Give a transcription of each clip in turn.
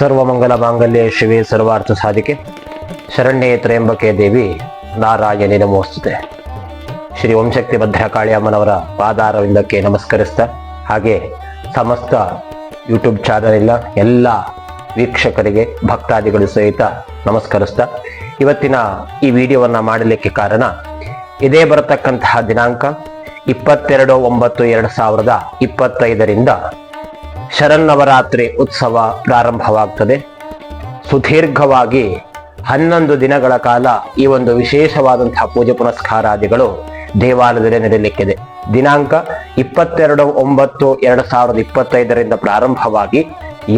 ಸರ್ವಮಂಗಲ ಮಾಂಗಲ್ಯ ಶಿವೆ ಸರ್ವಾರ್ಥ ಸಾಧಿಕೆ. ಶರಣ್ಯೇ ತ್ರಯಂಬಕೆ ದೇವಿ ನಾರಾಯಣಿ ನಮೋಸ್ತುತೆ. ಶ್ರೀ ವಂಶಕ್ತಿ ಭದ್ರ ಅಮ್ಮನವರ ಪಾದಾರವಿಂದಕ್ಕೆ ನಮಸ್ಕರಿಸ್ತಾ, ಹಾಗೆ ಸಮಸ್ತ ಯೂಟ್ಯೂಬ್ ಇಲ್ಲ ಎಲ್ಲ ವೀಕ್ಷಕರಿಗೆ, ಭಕ್ತಾದಿಗಳು ಸಹಿತ ನಮಸ್ಕರಿಸ್ತಾ, ಇವತ್ತಿನ ಈ ವಿಡಿಯೋವನ್ನ ಮಾಡಲಿಕ್ಕೆ ಕಾರಣ, ಇದೇ ಬರತಕ್ಕಂತಹ ದಿನಾಂಕ ಇಪ್ಪತ್ತೆರಡು ಒಂಬತ್ತು ಎರಡು ಸಾವಿರದ ಇಪ್ಪತ್ತೈದರಿಂದ ಶರನ್ನವರಾತ್ರಿ ಉತ್ಸವ ಪ್ರಾರಂಭವಾಗ್ತದೆ. ಸುದೀರ್ಘವಾಗಿ ಹನ್ನೊಂದು ದಿನಗಳ ಕಾಲ ಈ ಒಂದು ವಿಶೇಷವಾದಂತಹ ಪೂಜೆ ಪುನಸ್ಕಾರಾದಿಗಳು ದೇವಾಲಯದಲ್ಲಿ ನಡೆಯಲಿಕ್ಕಿದೆ ದಿನಾಂಕ ಇಪ್ಪತ್ತೆರಡು ಒಂಬತ್ತು ಎರಡು ಸಾವಿರದ ಇಪ್ಪತ್ತೈದರಿಂದ ಪ್ರಾರಂಭವಾಗಿ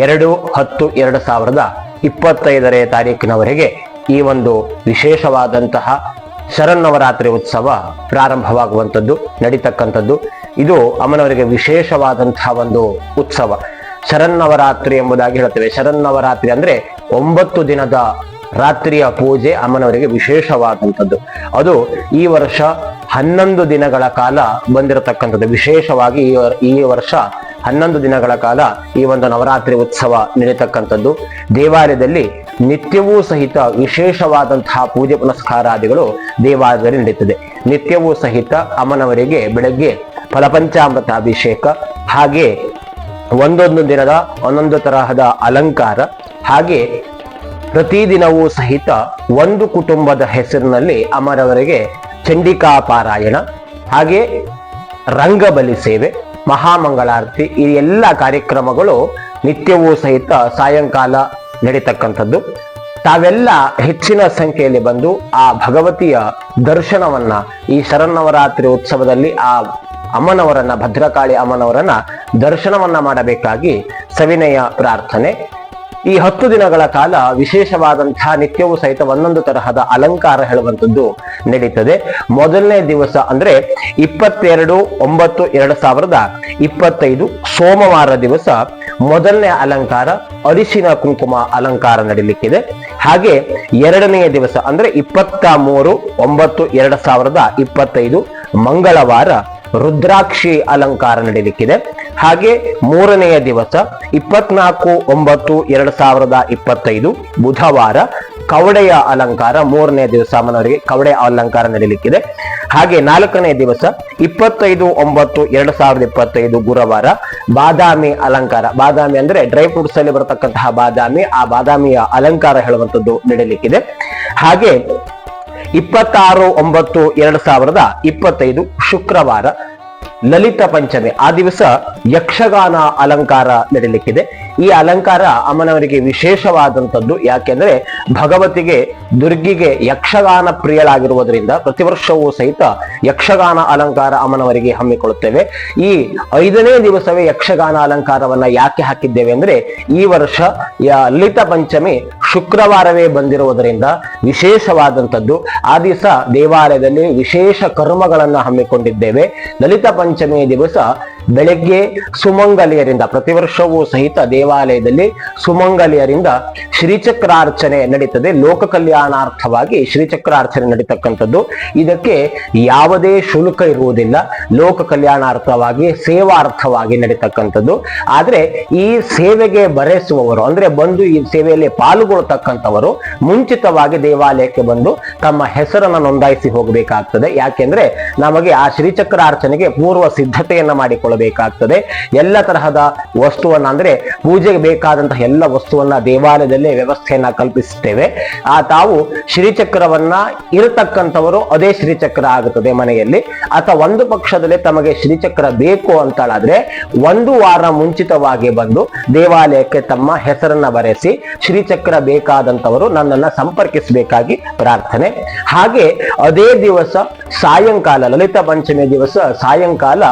ಎರಡು ಹತ್ತು ಎರಡು ಸಾವಿರದ ಇಪ್ಪತ್ತೈದರೇ ತಾರೀಕಿನವರೆಗೆ ಈ ಒಂದು ವಿಶೇಷವಾದಂತಹ ಶರನ್ನವರಾತ್ರಿ ಉತ್ಸವ ಪ್ರಾರಂಭವಾಗುವಂಥದ್ದು, ನಡೀತಕ್ಕಂಥದ್ದು. ಇದು ಅಮ್ಮನವರಿಗೆ ವಿಶೇಷವಾದಂತಹ ಒಂದು ಉತ್ಸವ. ಶರನ್ನವರಾತ್ರಿ ಎಂಬುದಾಗಿ ಹೇಳುತ್ತೇವೆ. ಶರನ್ನವರಾತ್ರಿ ಅಂದ್ರೆ ಒಂಬತ್ತು ದಿನದ ರಾತ್ರಿಯ ಪೂಜೆ ಅಮ್ಮನವರಿಗೆ ವಿಶೇಷವಾದಂಥದ್ದು. ಅದು ಈ ವರ್ಷ ಹನ್ನೊಂದು ದಿನಗಳ ಕಾಲ ಬಂದಿರತಕ್ಕಂಥದ್ದು. ವಿಶೇಷವಾಗಿ ಈ ವರ್ಷ ಹನ್ನೊಂದು ದಿನಗಳ ಕಾಲ ಈ ಒಂದು ನವರಾತ್ರಿ ಉತ್ಸವ ನಡೀತಕ್ಕಂಥದ್ದು. ದೇವಾಲಯದಲ್ಲಿ ನಿತ್ಯವೂ ಸಹಿತ ವಿಶೇಷವಾದಂತಹ ಪೂಜೆ ಪುನಸ್ಕಾರಾದಿಗಳು ದೇವಾಲಯದಲ್ಲಿ ನಡೀತದೆ. ನಿತ್ಯವೂ ಸಹಿತ ಅಮ್ಮನವರಿಗೆ ಬೆಳಗ್ಗೆ ಫಲಪಂಚಾಮೃತ ಅಭಿಷೇಕ ಹಾಗೆ ಒಂದೊಂದು ದಿನದ ಒಂದೊಂದು ತರಹದ ಅಲಂಕಾರ, ಹಾಗೆ ಪ್ರತಿದಿನವೂ ಸಹಿತ ಒಂದು ಕುಟುಂಬದ ಹೆಸರಿನಲ್ಲಿ ಅಮರವರಿಗೆ ಚಂಡಿಕಾ ಪಾರಾಯಣ, ಹಾಗೆ ರಂಗಬಲಿ ಸೇವೆ, ಮಹಾಮಂಗಳಾರತಿ, ಈ ಎಲ್ಲ ಕಾರ್ಯಕ್ರಮಗಳು ನಿತ್ಯವೂ ಸಹಿತ ಸಾಯಂಕಾಲ ನಡೀತಕ್ಕಂಥದ್ದು. ತಾವೆಲ್ಲ ಹೆಚ್ಚಿನ ಸಂಖ್ಯೆಯಲ್ಲಿ ಬಂದು ಆ ಭಗವತಿಯ ದರ್ಶನವನ್ನ ಈ ಶರನ್ನವರಾತ್ರಿ ಉತ್ಸವದಲ್ಲಿ ಆ ಅಮ್ಮನವರನ್ನ, ಭದ್ರಕಾಳಿ ಅಮ್ಮನವರನ್ನ ದರ್ಶನವನ್ನ ಮಾಡಬೇಕಾಗಿ ಸವಿನಯ ಪ್ರಾರ್ಥನೆ. ಈ ಹತ್ತು ದಿನಗಳ ಕಾಲ ವಿಶೇಷವಾದಂತಹ ನಿತ್ಯವೂ ಸಹಿತ ಒಂದೊಂದು ತರಹದ ಅಲಂಕಾರ ಹೇಳುವಂಥದ್ದು ನಡೀತದೆ. ಮೊದಲನೇ ದಿವಸ ಅಂದ್ರೆ ಇಪ್ಪತ್ತೆರಡು ಒಂಬತ್ತು ಎರಡು ಸಾವಿರದ ಇಪ್ಪತ್ತೈದು ಸೋಮವಾರ ದಿವಸ ಮೊದಲನೇ ಅಲಂಕಾರ, ಅರಿಶಿನ ಕುಂಕುಮ ಅಲಂಕಾರ ನಡೀಲಿಕ್ಕಿದೆ. ಹಾಗೆ ಎರಡನೆಯ ದಿವಸ ಅಂದ್ರೆ ಇಪ್ಪತ್ತ ಮೂರು ಒಂಬತ್ತು ಎರಡು ಸಾವಿರದ ಇಪ್ಪತ್ತೈದು ಮಂಗಳವಾರ ರುದ್ರಾಕ್ಷಿ ಅಲಂಕಾರ ನಡೀಲಿಕ್ಕಿದೆ. ಹಾಗೆ ಮೂರನೆಯ ದಿವಸ ಇಪ್ಪತ್ನಾಲ್ಕು ಒಂಬತ್ತು ಎರಡ್ ಸಾವಿರದ ಇಪ್ಪತ್ತೈದು ಬುಧವಾರ ಕವಡೆಯ ಅಲಂಕಾರ ಮೂರನೇ ದಿವಸ ಮನವರಿಗೆ ಕವಡೆ ಅಲಂಕಾರ ನಡೀಲಿಕ್ಕಿದೆ. ಹಾಗೆ ನಾಲ್ಕನೇ ದಿವಸ ಇಪ್ಪತ್ತೈದು ಒಂಬತ್ತು ಎರಡು ಸಾವಿರದ ಇಪ್ಪತ್ತೈದು ಗುರುವಾರ ಬಾದಾಮಿ ಅಲಂಕಾರ. ಬಾದಾಮಿ ಅಂದ್ರೆ ಡ್ರೈ ಫ್ರೂಟ್ಸ್ ಅಲ್ಲಿ ಬರತಕ್ಕಂತಹ ಬಾದಾಮಿ, ಆ ಬಾದಾಮಿಯ ಅಲಂಕಾರ ಹೇಳುವಂಥದ್ದು ನಡೀಲಿಕ್ಕಿದೆ. ಹಾಗೆ ಇಪ್ಪತ್ತಾರು, ಒಂಬತ್ತು, ಎರಡು ಸಾವಿರದ ಇಪ್ಪತ್ತೈದು ಶುಕ್ರವಾರ ಲಲಿತ ಪಂಚಮಿ. ಆ ದಿವಸ ಯಕ್ಷಗಾನ ಅಲಂಕಾರ ನಡೀಲಿಕ್ಕಿದೆ. ಈ ಅಲಂಕಾರ ಅಮ್ಮನವರಿಗೆ ವಿಶೇಷವಾದಂಥದ್ದು. ಯಾಕೆಂದ್ರೆ ಭಗವತಿಗೆ, ದುರ್ಗಿಗೆ ಯಕ್ಷಗಾನ ಪ್ರಿಯಳಾಗಿರುವುದರಿಂದ ಪ್ರತಿ ವರ್ಷವೂ ಸಹಿತ ಯಕ್ಷಗಾನ ಅಲಂಕಾರ ಅಮ್ಮನವರಿಗೆ ಹಮ್ಮಿಕೊಳ್ಳುತ್ತೇವೆ. ಈ ಐದನೇ ದಿವಸವೇ ಯಕ್ಷಗಾನ ಅಲಂಕಾರವನ್ನ ಯಾಕೆ ಹಾಕಿದ್ದೇವೆ ಅಂದ್ರೆ ಈ ವರ್ಷ ಲಲಿತ ಪಂಚಮಿ ಶುಕ್ರವಾರವೇ ಬಂದಿರುವುದರಿಂದ ವಿಶೇಷವಾದಂಥದ್ದು. ಆ ದಿವಸ ದೇವಾಲಯದಲ್ಲಿ ವಿಶೇಷ ಕರ್ಮಗಳನ್ನು ಹಮ್ಮಿಕೊಂಡಿದ್ದೇವೆ. ಲಲಿತ ಪಂಚಮಿಯ ದಿವಸ ಬೆಳಗ್ಗೆ ಸುಮಂಗಲಿಯರಿಂದ ಪ್ರತಿ ವರ್ಷವೂ ಸಹಿತ ದೇವಾಲಯದಲ್ಲಿ ಸುಮಂಗಲಿಯರಿಂದ ಶ್ರೀಚಕ್ರಾರ್ಚನೆ ನಡೀತದೆ. ಲೋಕ ಕಲ್ಯಾಣಾರ್ಥವಾಗಿ ಶ್ರೀಚಕ್ರಾರ್ಚನೆ ನಡೀತಕ್ಕಂಥದ್ದು. ಇದಕ್ಕೆ ಯಾವುದೇ ಶುಲ್ಕ ಇರುವುದಿಲ್ಲ. ಲೋಕ ಕಲ್ಯಾಣಾರ್ಥವಾಗಿ, ಸೇವಾರ್ಥವಾಗಿ ನಡೀತಕ್ಕಂಥದ್ದು. ಆದ್ರೆ ಈ ಸೇವೆಗೆ ಬರೆಸುವವರು, ಅಂದ್ರೆ ಬಂದು ಈ ಸೇವೆಯಲ್ಲಿ ಪಾಲ್ಗೊಳ್ತಕ್ಕಂಥವರು ಮುಂಚಿತವಾಗಿ ದೇವಾಲಯಕ್ಕೆ ಬಂದು ತಮ್ಮ ಹೆಸರನ್ನು ನೋಂದಾಯಿಸಿ ಹೋಗಬೇಕಾಗ್ತದೆ. ಯಾಕೆಂದ್ರೆ ನಮಗೆ ಆ ಶ್ರೀಚಕ್ರಾರ್ಚನೆಗೆ ಪೂರ್ವ ಸಿದ್ಧತೆಯನ್ನು ಸಿದ್ಧತೆಯನ್ನ ಮಾಡಿಕೊಳ್ಳಬೇಕಾಗ್ತದೆ ಎಲ್ಲ ತರಹದ ವಸ್ತುವನ್ನ ಅಂದ್ರೆ ಪೂಜೆಗೆ ಬೇಕಾದಂತಹ ಎಲ್ಲ ವಸ್ತುವನ್ನ ದೇವಾಲಯದಲ್ಲೇ ವ್ಯವಸ್ಥೆಯನ್ನ ಕಲ್ಪಿಸುತ್ತೇವೆ. ಆ ತಾವು ಶ್ರೀಚಕ್ರವನ್ನ ಇರತಕ್ಕಂಥವರು ಅದೇ ಶ್ರೀಚಕ್ರ ಆಗುತ್ತದೆ ಮನೆಯಲ್ಲಿ. ಅಥವಾ ಒಂದು ಪಕ್ಷದಲ್ಲಿ ತಮಗೆ ಶ್ರೀಚಕ್ರ ಬೇಕು ಅಂತಾಳಾದ್ರೆ ಒಂದು ವಾರ ಮುಂಚಿತವಾಗಿ ಬಂದು ದೇವಾಲಯಕ್ಕೆ ತಮ್ಮ ಹೆಸರನ್ನ ಬರೆಸಿ ಶ್ರೀಚಕ್ರ ಬೇಕಾದಂತವರು ನನ್ನನ್ನ ಸಂಪರ್ಕಿಸಬೇಕಾಗಿ ಪ್ರಾರ್ಥನೆ. ಹಾಗೆ ಅದೇ ದಿವಸ ಸಾಯಂಕಾಲ, ಲಲಿತ ಪಂಚಮಿ ದಿವಸ ಸಾಯಂಕಾಲ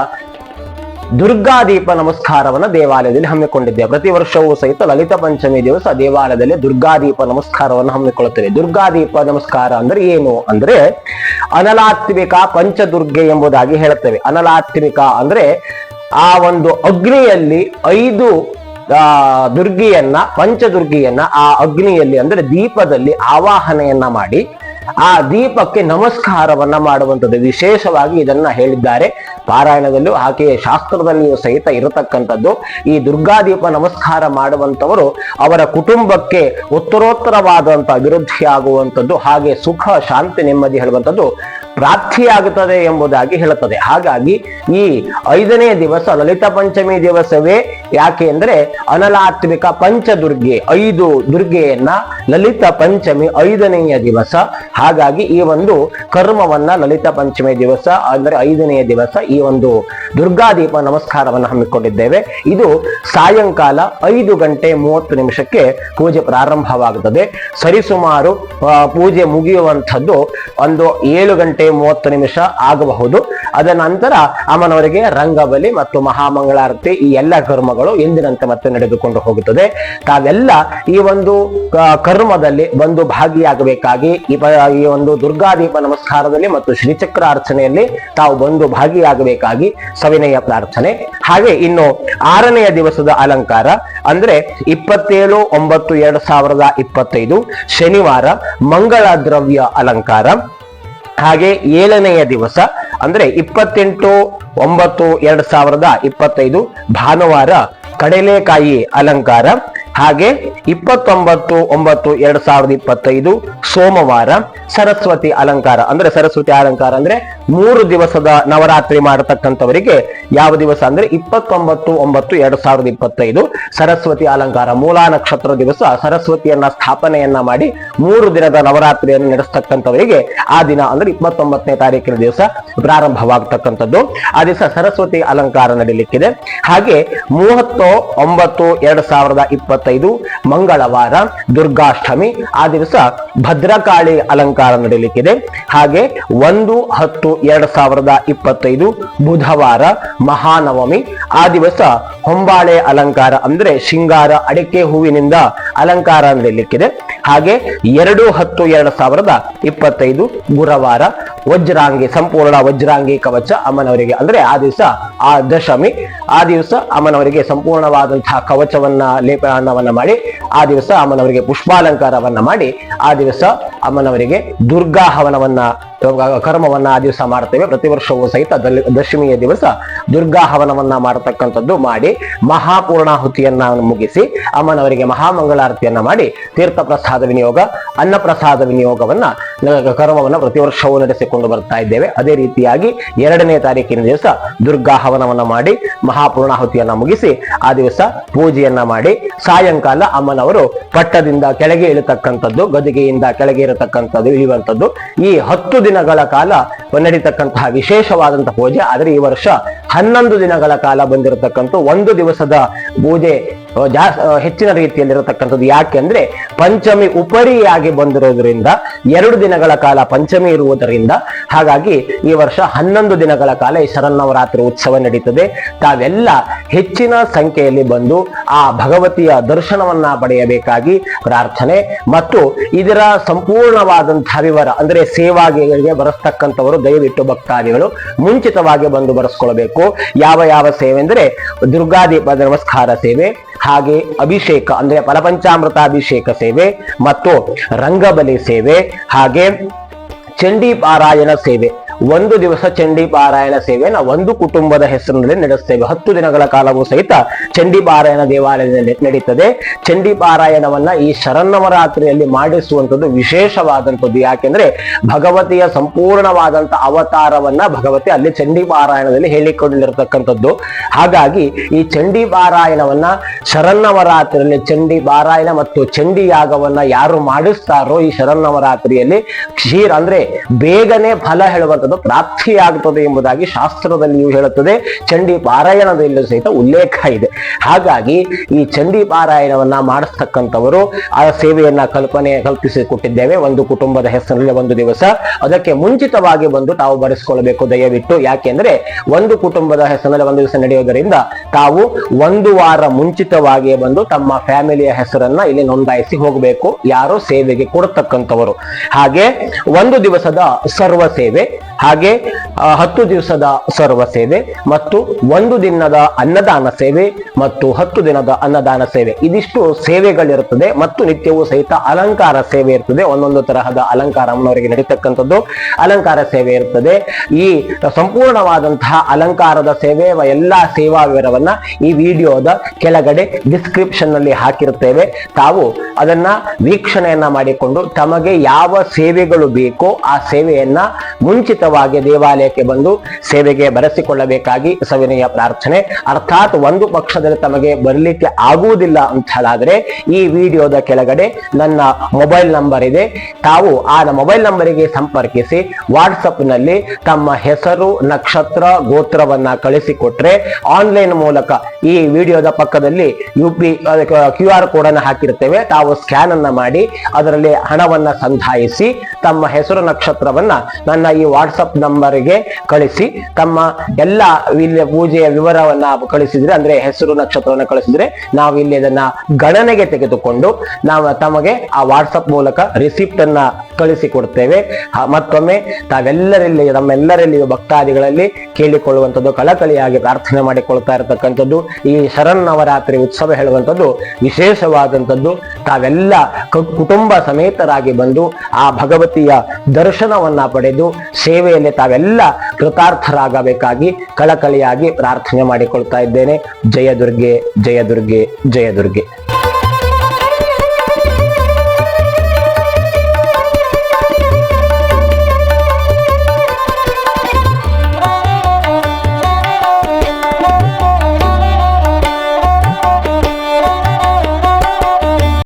ದುರ್ಗಾದೀಪ ನಮಸ್ಕಾರವನ್ನ ದೇವಾಲಯದಲ್ಲಿ ಹಮ್ಮಿಕೊಂಡಿದ್ದೇವೆ. ಪ್ರತಿ ವರ್ಷವೂ ಸಹಿತ ಲಲಿತ ಪಂಚಮಿ ದಿವಸ ದೇವಾಲಯದಲ್ಲಿ ದುರ್ಗಾದೀಪ ನಮಸ್ಕಾರವನ್ನು ಹಮ್ಮಿಕೊಳ್ಳುತ್ತೇವೆ. ದುರ್ಗಾದೀಪ ನಮಸ್ಕಾರ ಅಂದ್ರೆ ಏನು ಅಂದ್ರೆ ಅನಲಾತ್ಮಿಕ ಪಂಚದುರ್ಗೆ ಎಂಬುದಾಗಿ ಹೇಳುತ್ತೇವೆ. ಅನಲಾತ್ಮಿಕ ಅಂದ್ರೆ ಆ ಒಂದು ಅಗ್ನಿಯಲ್ಲಿ ಐದು ದುರ್ಗಿಯನ್ನ, ಪಂಚದುರ್ಗಿಯನ್ನ ಆ ಅಗ್ನಿಯಲ್ಲಿ ಅಂದ್ರೆ ದೀಪದಲ್ಲಿ ಆವಾಹನೆಯನ್ನ ಮಾಡಿ ಆ ದೀಪಕ್ಕೆ ನಮಸ್ಕಾರವನ್ನ ಮಾಡುವಂಥದ್ದು. ವಿಶೇಷವಾಗಿ ಇದನ್ನ ಹೇಳಿದ್ದಾರೆ. ಪಾರಾಯಣದಲ್ಲೂ ಆಕೆಯ ಶಾಸ್ತ್ರದಲ್ಲಿಯೂ ಸಹಿತ ಇರತಕ್ಕಂಥದ್ದು. ಈ ದುರ್ಗಾದೀಪ ನಮಸ್ಕಾರ ಮಾಡುವಂತವರು ಅವರ ಕುಟುಂಬಕ್ಕೆ ಉತ್ತರೋತ್ತರವಾದಂತಹ ಅಭಿವೃದ್ಧಿ ಆಗುವಂಥದ್ದು ಹಾಗೆ ಸುಖ, ಶಾಂತಿ ನೆಮ್ಮದಿ ಹೇಳುವಂಥದ್ದು. ಪ್ರಾಪ್ತಿಯಾಗುತ್ತದೆ ಎಂಬುದಾಗಿ ಹೇಳುತ್ತದೆ. ಹಾಗಾಗಿ ಈ ಐದನೇ ದಿವಸ ಲಲಿತ ಪಂಚಮಿ ದಿವಸವೇ ಯಾಕೆ ಅಂದ್ರೆ ಅನಲಾತ್ಮಿಕ ಪಂಚದುರ್ಗೆ, ಐದು ದುರ್ಗೆಯನ್ನ ಲಲಿತ ಪಂಚಮಿ ಐದನೆಯ ದಿವಸ. ಹಾಗಾಗಿ ಈ ಒಂದು ಕರ್ಮವನ್ನ ಲಲಿತ ಪಂಚಮಿ ದಿವಸ ಅಂದ್ರೆ ಐದನೆಯ ದಿವಸ ಈ ಒಂದು ದುರ್ಗಾದೀಪ ನಮಸ್ಕಾರವನ್ನು ಹಮ್ಮಿಕೊಂಡಿದ್ದೇವೆ. ಇದು ಸಾಯಂಕಾಲ ಐದು ಗಂಟೆ ಮೂವತ್ತು ನಿಮಿಷಕ್ಕೆ ಪೂಜೆ ಪ್ರಾರಂಭವಾಗುತ್ತದೆ. ಸರಿಸುಮಾರು ಪೂಜೆ ಮುಗಿಯುವಂಥದ್ದು ಒಂದು ಏಳು ಗಂಟೆ ಮೂವತ್ತು ನಿಮಿಷ ಆಗಬಹುದು. ಅದ ನಂತರ ಅಮ್ಮನವರಿಗೆ ರಂಗಬಲಿ ಮತ್ತು ಮಹಾಮಂಗಳಾರತಿ ಈ ಎಲ್ಲ ಕರ್ಮಗಳು ಎಂದಿನಂತೆ ಮತ್ತೆ ನಡೆದುಕೊಂಡು ಹೋಗುತ್ತದೆ. ತಾವೆಲ್ಲ ಈ ಒಂದು ಕರ್ಮದಲ್ಲಿ ಬಂದು ಭಾಗಿಯಾಗಬೇಕಾಗಿ ಈ ಒಂದು ದುರ್ಗಾದೀಪ ನಮಸ್ಕಾರದಲ್ಲಿ ಮತ್ತು ಶ್ರೀಚಕ್ರ ಅರ್ಚನೆಯಲ್ಲಿ ತಾವು ಬಂದು ಭಾಗಿಯಾಗಬೇಕಾಗಿ ಸವಿನಯ ಪ್ರಾರ್ಥನೆ. ಹಾಗೆ ಇನ್ನು ಆರನೆಯ ದಿವಸದ ಅಲಂಕಾರ ಅಂದ್ರೆ ಇಪ್ಪತ್ತೇಳು ಒಂಬತ್ತು ಎರಡ್ ಸಾವಿರದ ಇಪ್ಪತ್ತೈದು ಶನಿವಾರ ಮಂಗಳ ದ್ರವ್ಯ ಅಲಂಕಾರ. ಹಾಗೆ ಏಳನೆಯ ದಿವಸ ಅಂದ್ರೆ ಇಪ್ಪತ್ತೆಂಟು ಒಂಬತ್ತು ಎರಡ್ ಸಾವಿರದ ಇಪ್ಪತ್ತೈದು ಭಾನುವಾರ ಕಡಲೆಕಾಯಿ ಅಲಂಕಾರ. ಹಾಗೆ ಇಪ್ಪತ್ತೊಂಬತ್ತು, ಒಂಬತ್ತು, ಎರಡ್ ಸಾವಿರದ ಇಪ್ಪತ್ತೈದು ಸೋಮವಾರ ಸರಸ್ವತಿ ಅಲಂಕಾರ, ಅಂದ್ರೆ ಸರಸ್ವತಿ ಅಲಂಕಾರ ಅಂದ್ರೆ ಮೂರು ದಿವಸದ ನವರಾತ್ರಿ ಮಾಡತಕ್ಕಂಥವರಿಗೆ ಯಾವ ದಿವಸ ಅಂದ್ರೆ ಇಪ್ಪತ್ತೊಂಬತ್ತು, ಒಂಬತ್ತು, ಎರಡ್ ಸಾವಿರದ ಇಪ್ಪತ್ತೈದು ಸರಸ್ವತಿ ಅಲಂಕಾರ, ಮೂಲಾ ನಕ್ಷತ್ರ ದಿವಸ ಸರಸ್ವತಿಯನ್ನ ಸ್ಥಾಪನೆಯನ್ನ ಮಾಡಿ ಮೂರು ದಿನದ ನವರಾತ್ರಿಯನ್ನು ನಡೆಸ್ತಕ್ಕಂಥವರಿಗೆ ಆ ದಿನ ಅಂದ್ರೆ ಇಪ್ಪತ್ತೊಂಬತ್ತನೇ ತಾರೀಕಿನ ದಿವಸ ಪ್ರಾರಂಭವಾಗತಕ್ಕಂಥದ್ದು. ಆ ದಿವಸ ಸರಸ್ವತಿ ಅಲಂಕಾರ ನಡೀಲಿಕ್ಕಿದೆ. ಹಾಗೆ ಮೂವತ್ತು, ಒಂಬತ್ತು, ಎರಡ್ ಸಾವಿರದ ಇಪ್ಪತ್ತೈದು, ಮಂಗಳವಾರ, ದುರ್ಗಾಷ್ಟಮಿ, ಆ ದಿವಸ ಭದ್ರಕಾಳಿ ಅಲಂಕಾರ ನಡೀಲಿಕ್ಕಿದೆ. ಹಾಗೆ ಒಂದು, ಹತ್ತು, ಎರಡ್ ಸಾವಿರದ ಇಪ್ಪತ್ತೈದು, ಬುಧವಾರ ಮಹಾನವಮಿ, ಆ ದಿವಸ ಹೊಂಬಾಳೆ ಅಲಂಕಾರ ಅಂದ್ರೆ ಶೃಂಗಾರ ಅಡಿಕೆ ಹೂವಿನಿಂದ ಅಲಂಕಾರ ನಡೀಲಿಕ್ಕಿದೆ. ಹಾಗೆ ಎರಡು ಹತ್ತು ಎರಡು ಸಾವಿರದ ಇಪ್ಪತ್ತೈದು ಗುರುವಾರ ವಜ್ರಾಂಗಿ, ಸಂಪೂರ್ಣ ವಜ್ರಾಂಗಿ ಕವಚ ಅಮ್ಮನವರಿಗೆ, ಅಂದ್ರೆ ಆ ದಿವಸ ಆ ದಶಮಿ, ಆ ದಿವಸ ಅಮ್ಮನವರಿಗೆ ಸಂಪೂರ್ಣವಾದಂತಹ ಕವಚವನ್ನ, ಲೇಪನವನ್ನ ಮಾಡಿ, ಆ ದಿವಸ ಅಮ್ಮನವರಿಗೆ ಪುಷ್ಪಾಲಂಕಾರವನ್ನ ಮಾಡಿ, ಆ ದಿವಸ ಅಮ್ಮನವರಿಗೆ ದುರ್ಗಾ ಹವನವನ್ನ ಕರ್ಮವನ್ನ ಆ ದಿವಸ ಮಾಡ್ತೇವೆ. ಪ್ರತಿ ವರ್ಷವೂ ಸಹಿತ ದಶಮಿಯ ದಿವಸ ದುರ್ಗಾ ಹವನವನ್ನ ಮಾಡತಕ್ಕಂಥದ್ದು ಮಾಡಿ ಮಹಾಪೂರ್ಣಾಹುತಿಯನ್ನ ಮುಗಿಸಿ ಅಮ್ಮನವರಿಗೆ ಮಹಾಮಂಗಳಾರತಿಯನ್ನ ಮಾಡಿ ತೀರ್ಥ ಪ್ರಸಾದ ವಿನಿಯೋಗ, ಅನ್ನ ಪ್ರಸಾದ ವಿನಿಯೋಗವನ್ನ ಕರ್ಮವನ್ನ ಪ್ರತಿ ವರ್ಷವೂ ನಡೆಸಿಕೊಂಡು ಬರ್ತಾ ಇದ್ದೇವೆ. ಅದೇ ರೀತಿಯಾಗಿ ಎರಡನೇ ತಾರೀಕಿನ ದಿವಸ ದುರ್ಗಾ ಹವನವನ್ನ ಮಾಡಿ, ಮಹಾಪೂರ್ಣಾಹುತಿಯನ್ನ ಮುಗಿಸಿ, ಆ ದಿವಸ ಪೂಜೆಯನ್ನ ಮಾಡಿ, ಸಾಯಂಕಾಲ ಅಮ್ಮನವರು ಪಟ್ಟದಿಂದ ಕೆಳಗೆ ಇಳಿತಕ್ಕಂಥದ್ದು, ಗದಿಗೆಯಿಂದ ಕೆಳಗೆ ಇರತಕ್ಕಂಥದ್ದು, ಇಳಿಯುವಂಥದ್ದು, ಈ ಹತ್ತು ದಿನಗಳ ಕಾಲ ನಡೀತಕ್ಕಂತಹ ವಿಶೇಷವಾದಂತಹ ಪೂಜೆ. ಆದರೆ ಈ ವರ್ಷ ಹನ್ನೊಂದು ದಿನಗಳ ಕಾಲ ಬಂದಿರತಕ್ಕಂಥ ಒಂದು ದಿವಸದ ಪೂಜೆ ಅಹ್, ಜಾ ಅಹ್, ಹೆಚ್ಚಿನ ಇರತಕ್ಕಂಥದ್ದು ಯಾಕೆಂದ್ರೆ ಪಂಚಮಿ ಉಪರಿಯಾಗಿ ಬಂದಿರೋದ್ರಿಂದ ಎರಡು ದಿನಗಳ ಕಾಲ ಪಂಚಮಿ ಇರುವುದರಿಂದ ಹಾಗಾಗಿ ಈ ವರ್ಷ ಹನ್ನೊಂದು ದಿನಗಳ ಕಾಲ ಈ ಶರನ್ನವರಾತ್ರಿ ಉತ್ಸವ ನಡೀತದೆ. ತಾವೆಲ್ಲ ಹೆಚ್ಚಿನ ಸಂಖ್ಯೆಯಲ್ಲಿ ಬಂದು ಆ ಭಗವತಿಯ ದರ್ಶನವನ್ನ ಪಡೆಯಬೇಕಾಗಿ ಪ್ರಾರ್ಥನೆ ಮತ್ತು ಇದರ ಸಂಪೂರ್ಣವಾದಂತಹ ವಿವರ ಅಂದ್ರೆ ಸೇವಾಗೆ ಬರೆಸ್ತಕ್ಕಂಥವರು ದಯವಿಟ್ಟು ಭಕ್ತಾದಿಗಳು ಮುಂಚಿತವಾಗಿ ಬಂದು ಬರೆಸ್ಕೊಳ್ಬೇಕು. ಯಾವ ಯಾವ ಸೇವೆ ಅಂದ್ರೆ ದುರ್ಗಾದೀಪ ನಮಸ್ಕಾರ ಸೇವೆ ಹಾಗೆ ಅಭಿಷೇಕ ಅಂದ್ರೆ ಫಲಪಂಚಾಮೃತ ಅಭಿಷೇಕ ಸೇವೆ ಮತ್ತು ರಂಗಬಲಿ ಸೇವೆ ಹಾಗೆ ಚಂಡಿ ಪಾರಾಯಣ ಸೇವೆ. ಒಂದು ದಿವಸ ಚಂಡಿ ಪಾರಾಯಣ ಸೇವೆನ ಒಂದು ಕುಟುಂಬದ ಹೆಸರಿನಲ್ಲಿ ನಡೆಸ್ತೇವೆ. ಹತ್ತು ದಿನಗಳ ಕಾಲವೂ ಸಹಿತ ಚಂಡಿ ಪಾರಾಯಣ ದೇವಾಲಯದಲ್ಲಿ ನಡೀತದೆ. ಚಂಡಿ ಪಾರಾಯಣವನ್ನ ಈ ಶರನ್ನವರಾತ್ರಿಯಲ್ಲಿ ಮಾಡಿಸುವಂಥದ್ದು ವಿಶೇಷವಾದಂಥದ್ದು. ಯಾಕೆಂದ್ರೆ ಭಗವತಿಯ ಸಂಪೂರ್ಣವಾದಂತಹ ಅವತಾರವನ್ನ ಭಗವತಿ ಅಲ್ಲಿ ಚಂಡಿ ಪಾರಾಯಣದಲ್ಲಿ ಹೇಳಿಕೊಂಡಿರತಕ್ಕಂಥದ್ದು. ಹಾಗಾಗಿ ಈ ಚಂಡಿ ಪಾರಾಯಣವನ್ನ ಶರನ್ನವರಾತ್ರಿಯಲ್ಲಿ ಚಂಡಿ ಪಾರಾಯಣ ಮತ್ತು ಚಂಡಿ ಯಾಗವನ್ನ ಯಾರು ಮಾಡಿಸ್ತಾರೋ ಈ ಶರನ್ನವರಾತ್ರಿಯಲ್ಲಿ ಕ್ಷೀರ ಅಂದ್ರೆ ಬೇಗನೆ ಫಲ ಹೇಳುವಂಥದ್ದು. ಪ್ರಾಪ್ತಿಯಾಗುತ್ತದೆ ಎಂಬುದಾಗಿ ಶಾಸ್ತ್ರದಲ್ಲಿಯೂ ಹೇಳುತ್ತದೆ. ಚಂಡಿ ಪಾರಾಯಣದಲ್ಲೂ ಸಹಿತ ಉಲ್ಲೇಖ ಇದೆ. ಹಾಗಾಗಿ ಈ ಚಂಡಿ ಪಾರಾಯಣವನ್ನ ಮಾಡಿಸ್ತಕ್ಕಂಥವರು ಆ ಸೇವೆಯನ್ನ ಕಲ್ಪನೆ ಕಲ್ಪಿಸಿ ಕೊಟ್ಟಿದ್ದೇವೆ. ಒಂದು ಕುಟುಂಬದ ಹೆಸರಿನಲ್ಲಿ ಒಂದು ದಿವಸ. ಅದಕ್ಕೆ ಮುಂಚಿತವಾಗಿ ಬಂದು ತಾವು ಬರೆಸಿಕೊಳ್ಳಬೇಕು ದಯವಿಟ್ಟು. ಯಾಕೆಂದ್ರೆ ಒಂದು ಕುಟುಂಬದ ಹೆಸರಿನಲ್ಲಿ ಒಂದು ದಿವಸ ನಡೆಯೋದರಿಂದ ತಾವು ಒಂದು ವಾರ ಮುಂಚಿತವಾಗಿ ಬಂದು ತಮ್ಮ ಫ್ಯಾಮಿಲಿಯ ಹೆಸರನ್ನ ಇಲ್ಲಿ ನೋಂದಾಯಿಸಿ ಹೋಗಬೇಕು. ಯಾರು ಸೇವೆಗೆ ಕೊಡತಕ್ಕಂಥವರು. ಹಾಗೆ ಒಂದು ದಿವಸದ ಸರ್ವ ಸೇವೆ ಹಾಗೆ ಹತ್ತು ದಿವಸದ ಸರ್ವ ಸೇವೆ ಮತ್ತು ಒಂದು ದಿನದ ಅನ್ನದಾನ ಸೇವೆ ಮತ್ತು ಹತ್ತು ದಿನದ ಅನ್ನದಾನ ಸೇವೆ. ಇದಿಷ್ಟು ಸೇವೆಗಳಿರುತ್ತದೆ ಮತ್ತು ನಿತ್ಯವೂ ಸಹಿತ ಅಲಂಕಾರ ಸೇವೆ ಇರ್ತದೆ. ಒಂದೊಂದು ತರಹದ ಅಲಂಕಾರ ಅವರಿಗೆ ನಡೀತಕ್ಕಂಥದ್ದು ಅಲಂಕಾರ ಸೇವೆ ಇರ್ತದೆ. ಈ ಸಂಪೂರ್ಣವಾದಂತಹ ಅಲಂಕಾರದ ಸೇವೆ ಎಲ್ಲಾ ಸೇವಾ ವಿವರವನ್ನ ಈ ವಿಡಿಯೋದ ಕೆಳಗಡೆ ಡಿಸ್ಕ್ರಿಪ್ಷನ್ನಲ್ಲಿ ಹಾಕಿರುತ್ತೇವೆ. ತಾವು ಅದನ್ನ ವೀಕ್ಷಣೆಯನ್ನ ಮಾಡಿಕೊಂಡು ತಮಗೆ ಯಾವ ಸೇವೆಗಳು ಬೇಕೋ ಆ ಸೇವೆಯನ್ನ ಮುಂಚಿತವಾಗಿ ದೇವಾಲಯಕ್ಕೆ ಬಂದು ಸೇವೆಗೆ ಬರೆಸಿಕೊಳ್ಳಬೇಕಾಗಿ ಸವಿನಯ ಪ್ರಾರ್ಥನೆ. ಅರ್ಥಾತ್ ಒಂದು ಪಕ್ಷದಲ್ಲಿ ತಮಗೆ ಬರಲಿಕ್ಕೆ ಆಗುವುದಿಲ್ಲ ಅಂತ ಹೇಳಾದ್ರೆ ಈ ವಿಡಿಯೋದ ಕೆಳಗಡೆ ನನ್ನ ಮೊಬೈಲ್ ನಂಬರ್ ಇದೆ. ತಾವು ಆ ಮೊಬೈಲ್ ನಂಬರಿಗೆ ಸಂಪರ್ಕಿಸಿ ವಾಟ್ಸಪ್ನಲ್ಲಿ ತಮ್ಮ ಹೆಸರು, ನಕ್ಷತ್ರ, ಗೋತ್ರವನ್ನ ಕಳಿಸಿಕೊಟ್ರೆ ಆನ್ಲೈನ್ ಮೂಲಕ ಈ ವಿಡಿಯೋದ ಪಕ್ಕದಲ್ಲಿ U P Q R code ಅನ್ನು ಹಾಕಿರ್ತೇವೆ ತಾವು ಸ್ಕ್ಯಾನ್ ಅನ್ನ ಮಾಡಿ ಅದರಲ್ಲಿ ಹಣವನ್ನ ಸಂಧಾಯಿಸಿ ತಮ್ಮ ಹೆಸರು ನಕ್ಷತ್ರವನ್ನ ನನ್ನ ಈ ವಾಟ್ಸಪ್ ನಂಬರ್ಗೆ ಕಳಿಸಿ, ತಮ್ಮ ಎಲ್ಲ ಇಲ್ಲಿ ಪೂಜೆಯ ವಿವರವನ್ನ ಕಳಿಸಿದ್ರೆ, ಅಂದ್ರೆ ಹೆಸರು ನಕ್ಷತ್ರವನ್ನ ಕಳಿಸಿದ್ರೆ, ನಾವು ಇಲ್ಲಿ ಅದನ್ನ ಗಣನೆಗೆ ತೆಗೆದುಕೊಂಡು, ನಾವು ತಮಗೆ ಆ ವಾಟ್ಸಪ್ ಮೂಲಕ ರಿಸಿಪ್ಟ್ ಅನ್ನ ಕಳಿಸಿಕೊಡ್ತೇವೆ. ಮತ್ತೊಮ್ಮೆ ತಾವೆಲ್ಲರಲ್ಲಿ, ನಮ್ಮೆಲ್ಲರಲ್ಲಿ ಭಕ್ತಾದಿಗಳಲ್ಲಿ ಕೇಳಿಕೊಳ್ಳುವಂಥದ್ದು, ಕಳಕಳಿಯಾಗಿ ಪ್ರಾರ್ಥನೆ ಮಾಡಿಕೊಳ್ತಾ ಇರತಕ್ಕಂಥದ್ದು, ಈ ಶರನ್ನವರಾತ್ರಿ ಉತ್ಸವ ಹೇಳುವಂಥದ್ದು ವಿಶೇಷವಾದಂಥದ್ದು. ತಾವೆಲ್ಲ ಕುಟುಂಬ ಸಮೇತರಾಗಿ ಬಂದು ಆ ಭಗವತಿಯ ದರ್ಶನವನ್ನ ಪಡೆದು ಸೇವೆಯಲ್ಲಿ ತಾವೆಲ್ಲ ಕೃತಾರ್ಥರಾಗಬೇಕಾಗಿ ಕಳಕಳಿಯಾಗಿ ಪ್ರಾರ್ಥನೆ ಮಾಡಿಕೊಳ್ತಾ ಇದ್ದೇನೆ. ಜಯ ದುರ್ಗೆ ಜಯ ದುರ್ಗೆ ಜಯ ದುರ್ಗೆ.